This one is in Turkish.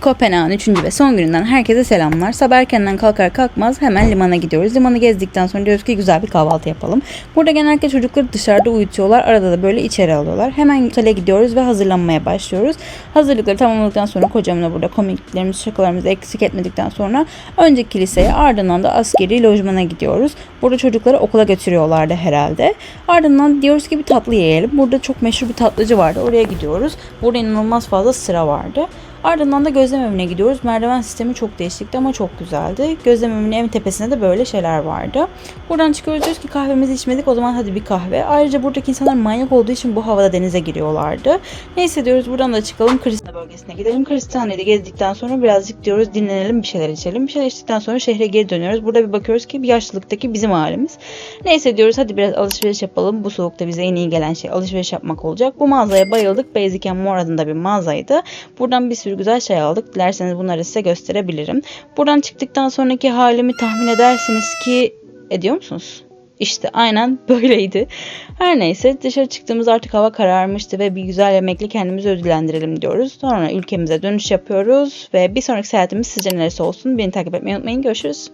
Kopenhag'ın 3. ve son gününden herkese selamlar. Sabah erkenden kalkar kalkmaz hemen limana gidiyoruz. Limanı gezdikten sonra diyoruz ki güzel bir kahvaltı yapalım. Burada genellikle çocukları dışarıda uyutuyorlar. Arada da böyle içeri alıyorlar. Hemen otele gidiyoruz ve hazırlanmaya başlıyoruz. Hazırlıkları tamamladıktan sonra kocamla burada komiklerimizi, şakalarımızı eksik etmedikten sonra önce kiliseye ardından da askeri lojmana gidiyoruz. Burada çocukları okula götürüyorlardı herhalde. Ardından diyoruz ki bir tatlı yiyelim. Burada çok meşhur bir tatlıcı vardı. Oraya gidiyoruz. Burada inanılmaz fazla sıra vardı. Ardından da gözlem evine gidiyoruz. Merdiven sistemi çok değişikti ama çok güzeldi. Gözlem evinin en tepesinde de böyle şeyler vardı. Buradan çıkıyoruz diyoruz ki kahvemizi içmedik o zaman hadi bir kahve. Ayrıca buradaki insanlar manyak olduğu için bu havada denize giriyorlardı. Neyse diyoruz buradan da çıkalım Kristana bölgesine gidelim. Kristana'yı gezdikten sonra birazcık diyoruz dinlenelim bir şeyler içelim. Bir şeyler içtikten sonra şehre geri dönüyoruz. Burada bir bakıyoruz ki bir yaşlılıktaki bizim halimiz. Neyse diyoruz hadi biraz alışveriş yapalım. Bu soğukta bize en iyi gelen şey alışveriş yapmak olacak. Bu mağazaya bayıldık. Basic More adında bir mağazaydı. Buradan bir sürü güzel şey aldık. Dilerseniz bunları size gösterebilirim. Buradan çıktıktan sonraki halimi tahmin edersiniz ki ediyor musunuz? İşte aynen böyleydi. Her neyse dışarı çıktığımız artık hava kararmıştı ve bir güzel yemekle kendimizi ödüllendirelim diyoruz. Sonra ülkemize dönüş yapıyoruz ve bir sonraki seyahatimiz sizce neresi olsun? Beni takip etmeyi unutmayın. Görüşürüz.